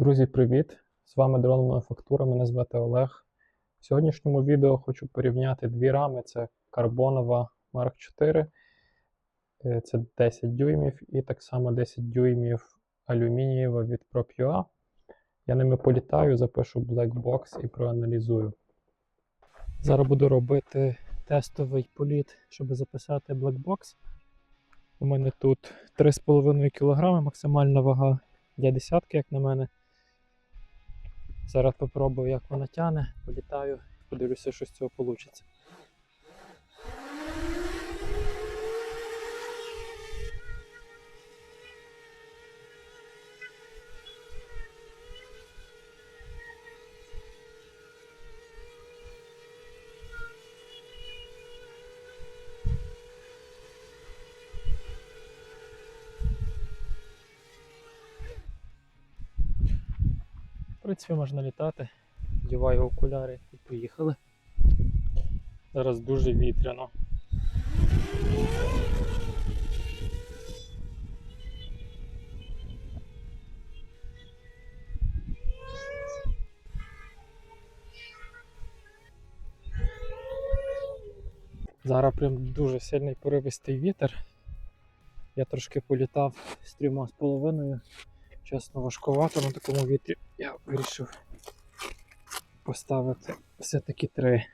Друзі, привіт! З вами Дрон Мануфактура, мене звати Олег. В сьогоднішньому відео хочу порівняти дві рами: це карбонова Mark 4, е, це 10 дюймів, і так само 10 дюймів алюмінієва від ProPua. Я ними політаю, запишу Black Box і проаналізую. Зараз буду робити тестовий політ, щоб записати Black Box. У мене тут 3,5 кг максимальна вага для десятки, як на мене. Зараз попробую, як вона тяне, політаю, подивлюся, що з цього вийде. Принципі, можна літати. Вдіваю окуляри і поїхали. Зараз дуже вітряно. Зараз прям дуже сильний поривистий вітер. Я трошки політав з трьома з половиною. Чесно, важкувато на такому вітрі. Я вирішив поставити все-таки три.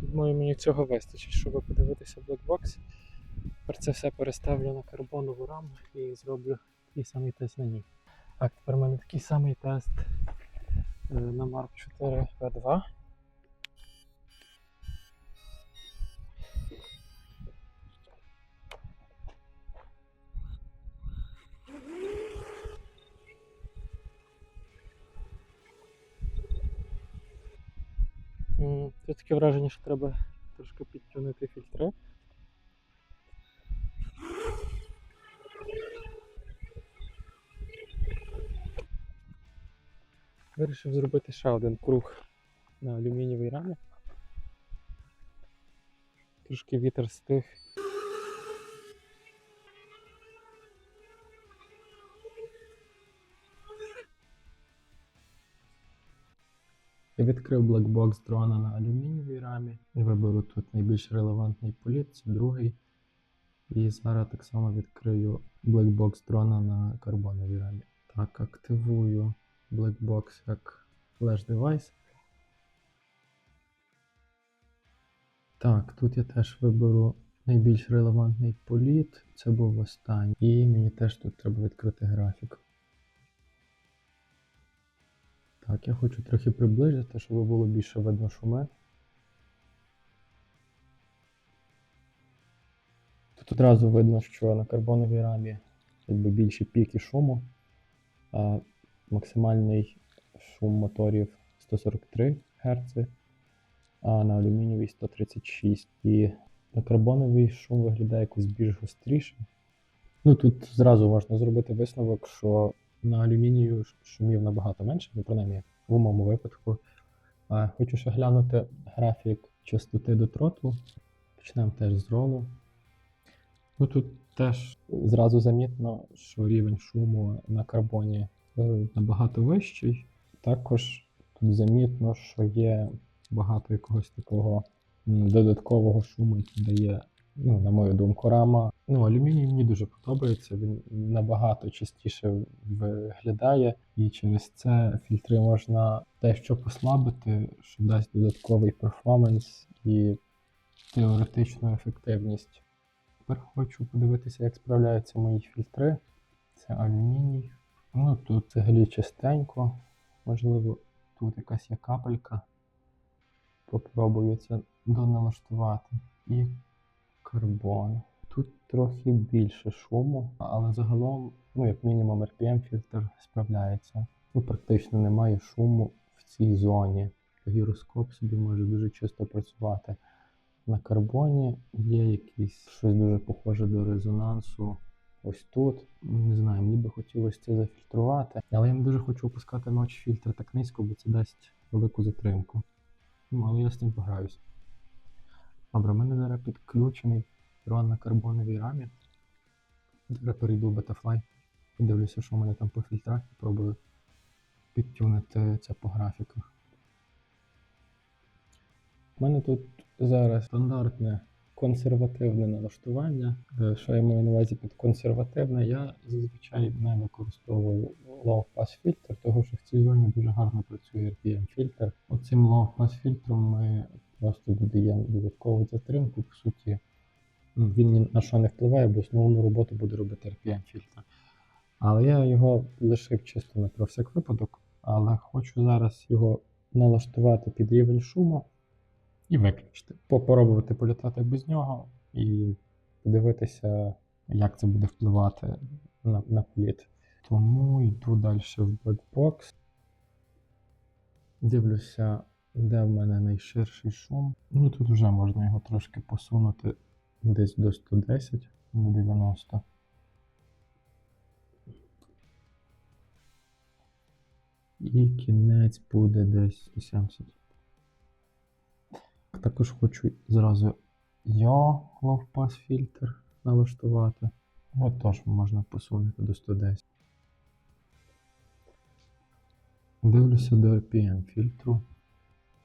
Думаю, мені цього вистачить, щоб подивитися блокбокс. Тепер це все переставлю на карбонову раму і зроблю такий самий тест на ній. Так, тепер у мене такий самий тест е, на Mark 4 V2. М, Тут таке враження, що треба трошки підтягнути фільтри. Вирішив зробити ще один круг на алюмінієвій рамі. Трошки вітер стих. Я відкрив блекбокс дрона на алюмінієвій рамі і виберу тут найбільш релевантний політ, це другий. І зараз так само відкрию блекбокс дрона на карбоновій рамі. Так, активую Blackbox як флеш девайс. Так, тут я теж виберу найбільш релевантний політ. Це був останній. І мені теж тут треба відкрити графік. Так, я хочу трохи приблизити, щоб було більше видно шуми. Тут одразу видно, що на карбоновій рамі якби більші піки шуму. Максимальний шум моторів 143 Гц, а на алюмінієвій 136 і на карбоновий шум виглядає якось більш гостріше. Ну Тут зразу можна зробити висновок, що на алюмінію шумів набагато менше, ну принаймні в моєму випадку. А, Хочу ще глянути графік частоти до троту. Почнемо теж з ролу. Ну Тут теж зразу замітно, що рівень шуму на карбоні набагато вищий. Також тут замітно, що є багато якогось такого додаткового шуму, який дає, ну, на мою думку, рама. Ну, алюміній мені дуже подобається, він набагато частіше виглядає, і через це фільтри можна дещо послабити, що дасть додатковий перформанс і теоретичну ефективність. Тепер хочу подивитися, як справляються мої фільтри. Це алюміній. Ну тут взагалі чистенько. Можливо, тут якась є капелька. Попробую це доналаштувати. І карбон. Тут трохи більше шуму, але загалом, ну, як мінімум, RPM фільтр справляється. Ну, практично немає шуму в цій зоні. Гіроскоп собі може дуже чисто працювати. На карбоні є якийсь щось дуже похоже до резонансу ось тут. Не знаю, мені би хотілося це зафільтрувати. Але я не дуже хочу опускати ночі фільтр так низько, бо це дасть велику затримку. Ну, але я з цим пограюсь. Добре, в мене зараз підключений дрон на карбоновій рамі. Зараз перейду в Betafly. Подивлюся, що в мене там по фільтрах, і пробую підтюнити це по графіках. У мене тут зараз стандартне консервативне налаштування. Е, Що я маю на увазі під консервативне, я зазвичай не використовую low pass фільтр, тому що в цій зоні дуже гарно працює RPM фільтр. Оцим low pass фільтром ми просто додаємо додаткову затримку. По суті, ну, він ні на що не впливає, бо основну роботу буде робити RPM фільтр. Але я його лишив чисто на про всяк випадок, але хочу зараз його налаштувати під рівень шуму і виключити. Попробувати політати без нього і подивитися, як це буде впливати на, на політ. Тому йду далі в Blackbox. Дивлюся, де в мене найширший шум. Ну тут вже можна його трошки посунути десь до 110 на 90. І кінець буде десь 170. Також хочу зразу Pass фільтр налаштувати. От теж можна посунути до 110. Дивлюся до RPM фільтру.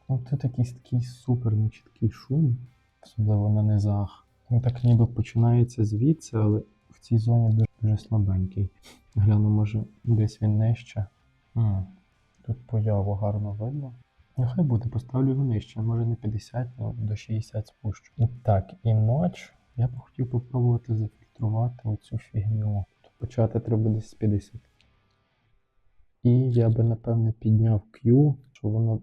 От це такий, такий супер нечіткий шум, особливо на низах. Він так ніби починається звідси, але в цій зоні дуже, дуже слабенький. Гляну, може десь він нижче. М, Тут появу гарно видно. Нехай буде, поставлю його нижче, може не 50, але до 60 спущу. Так, і ноч. Я б хотів попробувати зафільтрувати оцю фігню. Почати треба десь з 50. І я би, напевне, підняв Q, що воно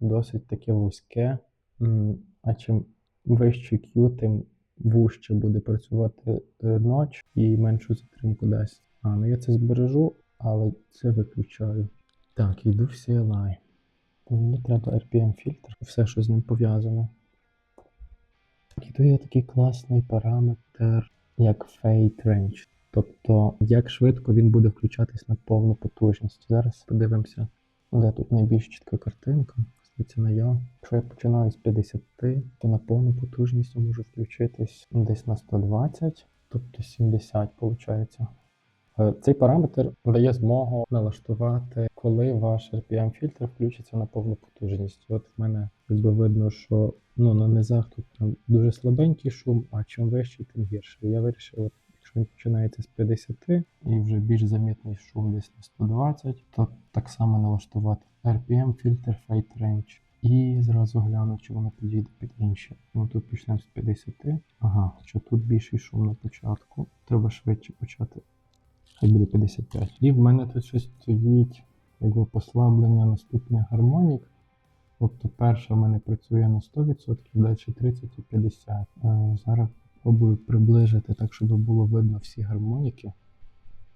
досить таке вузьке. А чим вище Q, тим вужче буде працювати е, ноч і меншу затримку дасть. А, ну я це збережу, але це виключаю. Так, йду в CLI. Мені треба RPM фільтр, і все, що з ним пов'язано. Тут є такий класний параметр, як Fade Range. Тобто, як швидко він буде включатись на повну потужність. Зараз подивимося, де тут найбільш чітка картинка. Здається, на я. Якщо я починаю з 50, то на повну потужність я можу включитись десь на 120, тобто 70 виходить. Е, Цей параметр дає змогу налаштувати, коли ваш RPM фільтр включиться на повну потужність. От в мене якби видно, що ну, на низах тут прям дуже слабенький шум, а чим вищий, тим гірше. Я вирішив, от, якщо він починається з 50 і вже більш замітний шум десь на 120, то так само налаштувати RPM фільтр Fade Range. І зразу гляну, чи воно підійде під інші. Ну тут почнемо з 50. Ага, що тут більший шум на початку. Треба швидше почати хай буде 55. І в мене тут щось стоїть якби послаблення наступних гармонік. Тобто перша в мене працює на 100%, далі 30 і 50. Е, Зараз спробую приближити так, щоб було видно всі гармоніки.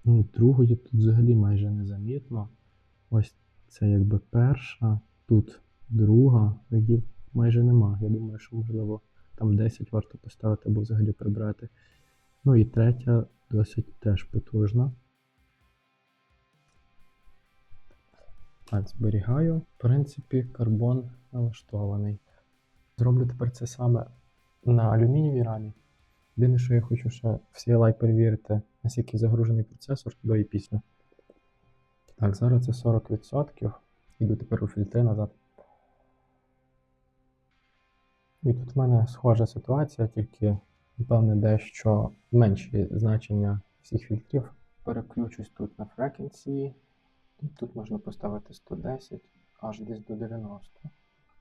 Ну, другої тут взагалі майже незамітно. Ось це якби перша, тут друга, її майже нема. Я думаю, що можливо там 10 варто поставити або взагалі прибрати. Ну і третя досить теж потужна. Так, зберігаю. В принципі, карбон налаштований. Зроблю тепер це саме на алюмінієвій рамі. Єдине, що я хочу ще в CLI перевірити, наскільки загружений процесор до і після. Так, зараз це 40%. Іду тепер у фільтри назад. І тут в мене схожа ситуація, тільки, напевне, дещо менші значення всіх фільтрів. Переключусь тут на frequency. Тут можна поставити 110 аж десь до 90.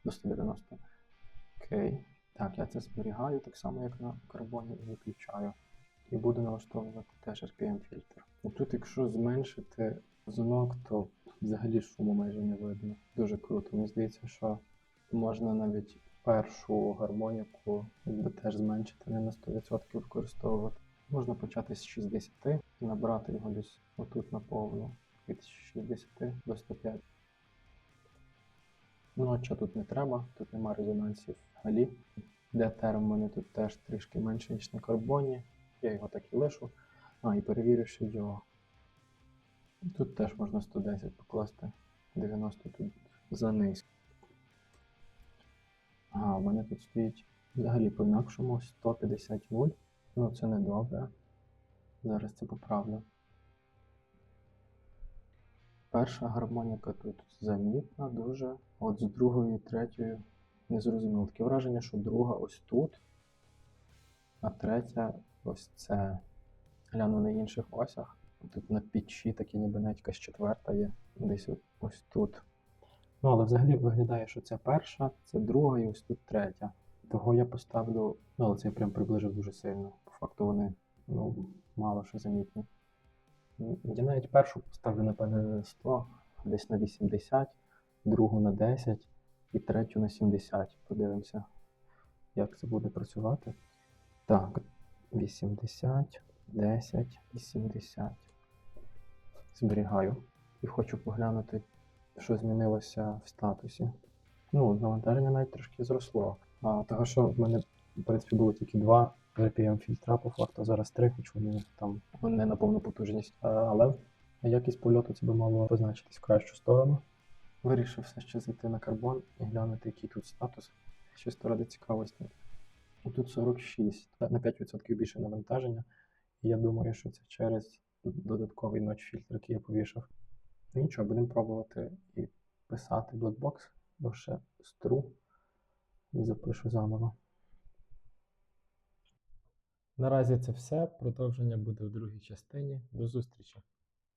До 190. Окей. Так, я це зберігаю так само, як на карбоні, і виключаю. І буду налаштовувати теж RPM фільтр. І тут, якщо зменшити дзвінок, то взагалі шуму майже не видно. Дуже круто. Мені здається, що можна навіть першу гармоніку якби теж зменшити, не на 100% використовувати. Можна почати з 60 і набрати його десь отут на повну від 60 до 105. Ну, а що тут не треба, тут нема резонансів взагалі. Де терм в мене тут теж трішки менше, ніж на карбоні. Я його так і лишу. А, і перевіривши його. Тут теж можна 110 покласти. 90 тут занизько. Ага, у мене тут стоїть взагалі по-інакшому 150 вольт. Ну, це не добре. Зараз це поправлю. Перша гармоніка тут замітна дуже. От з другою і третьою не зрозуміло. Таке враження, що друга ось тут, а третя ось це. Гляну на інших осях. Тут на пічі такі ніби навіть якась четверта є. Десь ось тут. Ну, але взагалі виглядає, що це перша, це друга і ось тут третя. Того я поставлю. Ну, але це я прям приближив дуже сильно. По факту вони ну, мало що замітні. Я навіть першу поставлю, напевне, на 100, десь на 80, другу на 10 і третю на 70. Подивимося, як це буде працювати. Так, 80, 10 і 70. Зберігаю. І хочу поглянути, що змінилося в статусі. Ну, навантаження навіть трошки зросло. А того, що в мене, в принципі, було тільки два RPM фільтра, по факту, зараз три, хоч вони там не на повну потужність. Але якість польоту це би мало позначитись в кращу сторону. Вирішив все ще зайти на карбон і глянути, який тут статус. Чисто ради цікавості. Тут 46, на 5% більше навантаження. І я думаю, що це через додатковий ноч фільтр, який я повішав. Ну нічого, будемо пробувати і писати блокбокс, бо ще стру і запишу заново. Наразі це все. Продовження буде в другій частині. До зустрічі!